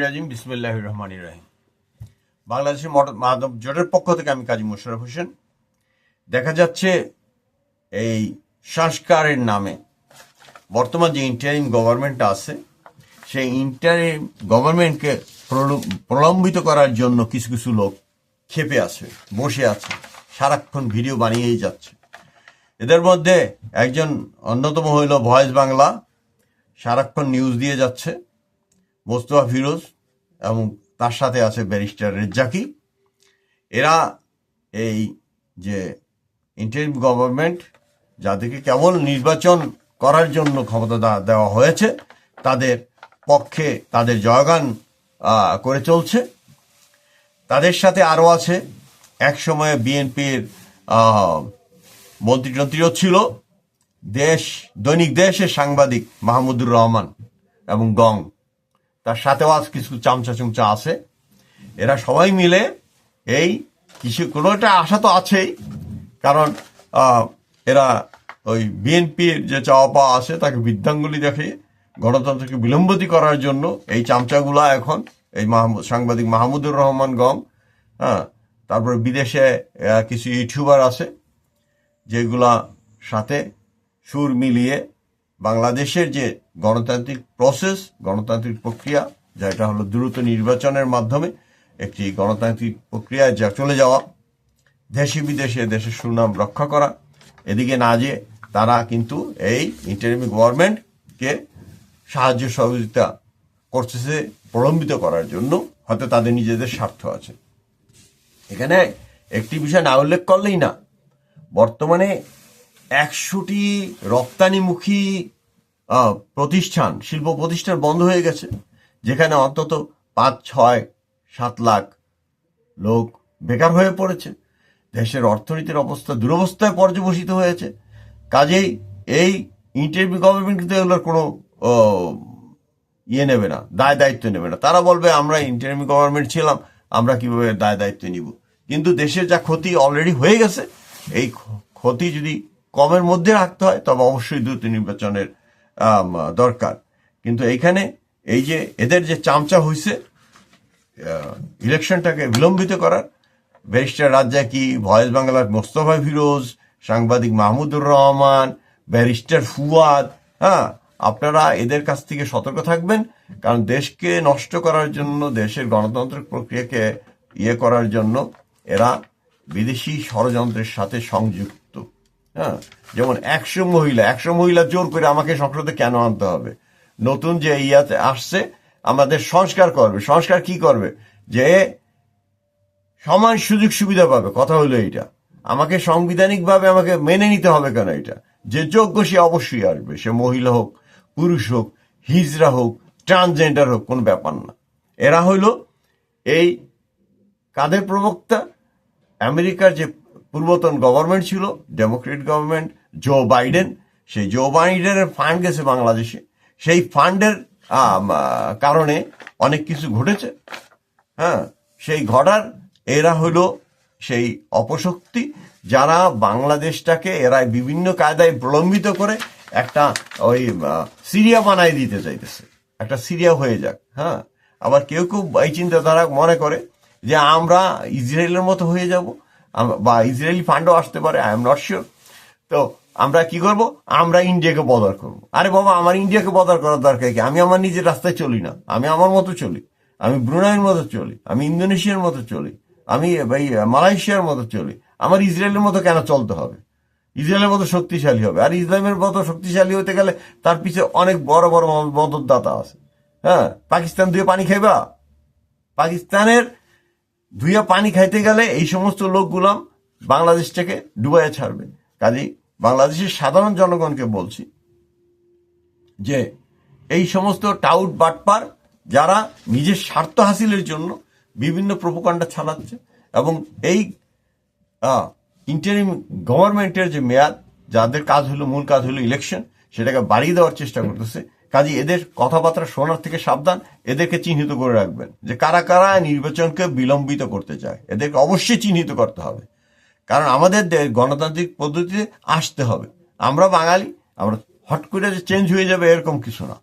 রাজিম বিসমুল্লাহ রহমানির রাহিম। বাংলাদেশের মাধব জোটের পক্ষ থেকে আমি কাজী মোশারফ হোসেন। দেখা যাচ্ছে এই সংস্কারের নামে বর্তমান যে ইন্টারিম গভর্নমেন্ট আছে, সেই ইন্টারিম গভর্নমেন্টকে প্রলো- প্রলম্বিত করার জন্য কিছু কিছু লোক খেপে আছে, বসে আছে, সারাক্ষণ ভিডিও বানিয়েই যাচ্ছে। এদের মধ্যে একজন অন্যতম হইল ভয়েস বাংলা, সারাক্ষণ নিউজ দিয়ে যাচ্ছে। মোস্তফা ফিরোজ এবং তার সাথে আছে ব্যারিস্টার রেজ্জাকি। এরা এই যে ইন্টারিম গভর্নমেন্ট যাদেরকে কেবল নির্বাচন করার জন্য ক্ষমতা দেওয়া হয়েছে, তাদের পক্ষে তাদের জয়গান করে চলছে। তাদের সাথে আরও আছে, এক সময়ে বিএনপির মন্ত্রীটন্ত্রীও ছিল, দেশ, দৈনিক দেশের সাংবাদিক মাহমুদুর রহমান এবং গং। তার সাথেও আজ কিছু চামচা চুমচা আছে। এরা সবাই মিলে এই কিছু, কোনো একটা আশা তো আছেই, কারণ এরা ওই বিএনপির যে চাওয়া পাওয়া আছে তাকে বৃদ্ধাঙ্গুলি দেখে, গণতন্ত্রকে বিলম্বতি করার জন্য এই চামচাগুলা এখন এই মাহমুদ সাংবাদিক মাহমুদুর রহমান গম হ্যাঁ তারপরে বিদেশে কিছু ইউটিউবার আছে, যেগুলা সাথে সুর মিলিয়ে বাংলাদেশের যে গণতান্ত্রিক প্রসেস গণতান্ত্রিক প্রক্রিয়া যেটা হলো দ্রুত নির্বাচনের মাধ্যমে একটি গণতান্ত্রিক প্রক্রিয়ায় যা চলে যাওয়া, দেশে বিদেশে দেশের সুনাম রক্ষা করা, এদিকে না যেয়ে তারা কিন্তু এই ইন্টারিম গভর্নমেন্টকে সাহায্য সহযোগিতা করতেছে, প্রলম্বিত করার জন্য, হয়তো তাদের নিজেদের স্বার্থ আছে। এখানে একটি বিষয় না উল্লেখ করলেই না, বর্তমানে একশোটি রপ্তানিমুখী প্রতিষ্ঠান, শিল্প প্রতিষ্ঠান বন্ধ হয়ে গেছে, যেখানে অন্তত পাঁচ, ছয়, সাত লাখ লোক বেকার হয়ে পড়েছে। দেশের অর্থনীতির অবস্থা দুরবস্থায় পর্যবসিত হয়েছে। কাজেই এই ইন্টারভিউ গভর্নমেন্ট কিন্তু এগুলোর কোনো ইয়ে নেবে না, দায় দায়িত্ব নেবে না। তারা বলবে, আমরা ইন্টারভিউ গভর্নমেন্ট ছিলাম, আমরা কীভাবে দায় দায়িত্ব নিব? কিন্তু দেশের যা ক্ষতি অলরেডি হয়ে গেছে, এই ক্ষতি যদি কমের মধ্যে রাখতে হয়, তবে অবশ্যই দ্রুত নির্বাচনের দরকার। কিন্তু এইখানে এই যে এদের যে চামচা হয়েছে ইলেকশনটাকে বিলম্বিত করার, ব্যারিস্টার রাজ্জাকি ভয়েস বাংলার মোস্তফা ফিরোজ, সাংবাদিক মাহমুদুর রহমান, ব্যারিস্টার ফুয়াদ হ্যাঁ আপনারা এদের কাছ থেকে সতর্ক থাকবেন, কারণ দেশকে নষ্ট করার জন্য, দেশের গণতান্ত্রিক প্রক্রিয়াকে ইয়ে করার জন্য, এরা বিদেশি ষড়যন্ত্রের সাথে সংযুক্ত। হ্যাঁ? যেমন একশো মহিলা একশো মহিলা জোর করে আমাকে সংসদে কেন আনতে হবে? নতুন যে ইয়াতে আসছে, আমাদের সংস্কার করবে। সংস্কার কি করবে? যে সমান সুযোগ সুবিধা পাবে। কথা হলো এইটা। আমাকে সাংবিধানিকভাবে আমাকে মেনে নিতে হবে কেন এটা? যে যোগ্য সে অবশ্যই আসবে। সে মহিলা হোক, পুরুষ হোক হিজরা হোক, ট্রান্সজেন্ডার হোক, কোনো ব্যাপার না। এরা হইল এই কাদের প্রবক্তা? আমেরিকার যে পূর্বতন গভর্নমেন্ট ছিল ডেমোক্রেট গভর্নমেন্ট জো বাইডেন সেই জো বাইডেনের ফান্ড গেছে বাংলাদেশে। সেই ফান্ডের কারণে অনেক কিছু ঘটেছে। হ্যাঁ সেই ঘটার এরা হলো সেই অপশক্তি যারা বাংলাদেশটাকে এরা বিভিন্ন কায়দায় প্রলম্বিত করে একটা ওই সিরিয়া বানাই দিতে চাইতেছে। একটা সিরিয়া হয়ে যাক হ্যাঁ। আবার কেউ কেউ এই চিন্তাধারা মনে করে যে আমরা ইসরায়েলের মতো হয়ে যাব বা ইসরায়েলি ফান্ডও আসতে পারে আই এম নট শিওর তো আমরা কি করব? আমরা ইন্ডিয়াকে বদার করব। আরে বাবা, আমার ইন্ডিয়াকে বদার করার দরকার কি? আমি আমার নিজের রাস্তায় চলি না। আমি আমার মতো চলি। আমি ব্রুনাইয়ের মতো চলি। আমি ইন্দোনেশিয়ার মতো চলি। আমি মালয়েশিয়ার মতো চলি। আমার ইসরায়েলের মতো কেন চলতে হবে? ইসরায়েলের মতো শক্তিশালী হবে। আর ইসলামের মতো শক্তিশালী হতে গেলে তার পিছে অনেক বড় বড় মদতদাতা আছে। হ্যাঁ? পাকিস্তান দিয়ে পানি খাইবা? পাকিস্তানের ধুইয়া পানি খাইতে গেলে এই সমস্ত লোকগুলাম বাংলাদেশটাকে ডুবাইয়া ছাড়বে। কাজেই বাংলাদেশের সাধারণ জনগণকে বলছি যে এই সমস্ত টাউট বাটপার যারা নিজের স্বার্থ হাসিলের জন্য বিভিন্ন প্রপকাণ্ডা ছাড়াচ্ছে এবং এই ইন্টারিম গভর্নমেন্টের যে মেয়াদ, যাদের কাজ হলো, মূল কাজ হলো ইলেকশন সেটাকে বাড়িয়ে দেওয়ার চেষ্টা করতেছে কাজে এদের কথাবার্তা শোনার থেকে সাবধান, এদেরকে চিহ্নিত করে রাখবেন যে কারা কারা নির্বাচনকে বিলম্বিত করতে চায়। এদেরকে অবশ্যই চিহ্নিত করতে হবে। কারণ আমাদের গণতান্ত্রিক পদ্ধতিতে আসতে হবে। আমরা বাঙালি, আমরা হট করে যে চেঞ্জ হয়ে যাবে এরকম কিছু না।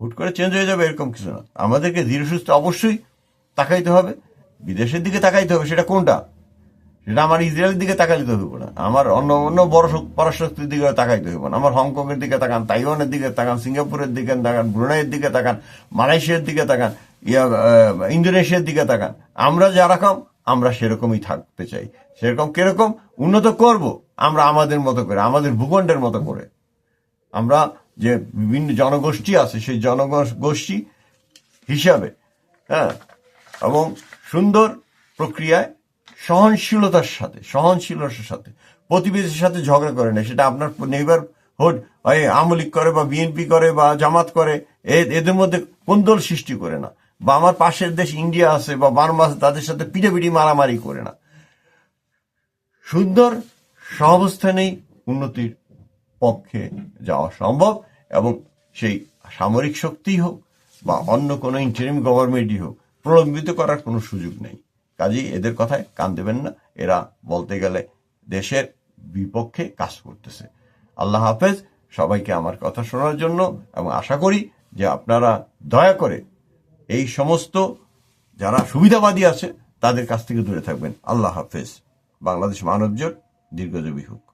হুট করে চেঞ্জ হয়ে যাবে এরকম কিছু না। আমাদেরকে ধীরে সুস্থ অবশ্যই তাকাইতে হবে। বিদেশের দিকে তাকাইতে হবে, সেটা কোনটা? সেটা আমার ইসরায়েলের দিকে তাকাইতে হবে না। আমার অন্য অন্য বড় শক- পরাশক্তির দিকে তাকাইতে হবে না। আমার হংকং এর দিকে তাকান, তাইওয়ানের দিকে তাকান, সিঙ্গাপুরের দিকে তাকান, ব্রুনাইয়ের দিকে তাকান, মালয়েশিয়ার দিকে তাকান, ইয়া ইন্দোনেশিয়ার দিকে তাকান। আমরা যেরকম আমরা সেরকমই থাকতে চাই। সেরকম কীরকম? উন্নত করব আমরা আমাদের মতো করে, আমাদের ভূখণ্ডের মতো করে। আমরা যে বিভিন্ন জনগোষ্ঠী আছে, সেই জনগোষ্ঠী হিসাবে হ্যাঁ এবং সুন্দর প্রক্রিয়ায় সহনশীলতার সাথে সহনশীলতার সাথে, প্রতিবেশীর সাথে ঝগড়া করে না সেটা আপনার নেইবার হোড হয় আমলিক করে বা বিএনপি করে বা জামাত করে এদের মধ্যে কোন্দল সৃষ্টি করে না? বা আমার পাশের দেশ ইন্ডিয়া আছে বা বার্মা আছে, তাদের সাথে পিটাপিটি মারামারি করে না। সুন্দর সহাবস্থানেই উন্নতির পক্ষে যাওয়া সম্ভব এবং সেই সামরিক শক্তি হোক বা অন্য কোনো ইন্টারিম গভর্নমেন্টই হোক, প্রলম্বিত করার কোনো সুযোগ নেই। কাজেই এদের কথায় কান দেবেন না। এরা বলতে গেলে দেশের বিপক্ষে কাজ করতেছে। আল্লাহ হাফেজ, সবাইকে আমার কথা শোনার জন্য এবং আশা করি যে আপনারা দয়া করে এই সমস্ত যারা সুবিধাবাদী আছে, তাদের কাছ থেকে দূরে থাকবেন। আল্লাহ হাফেজ। বাংলাদেশ মানবজোট দীর্ঘজীবী হোক।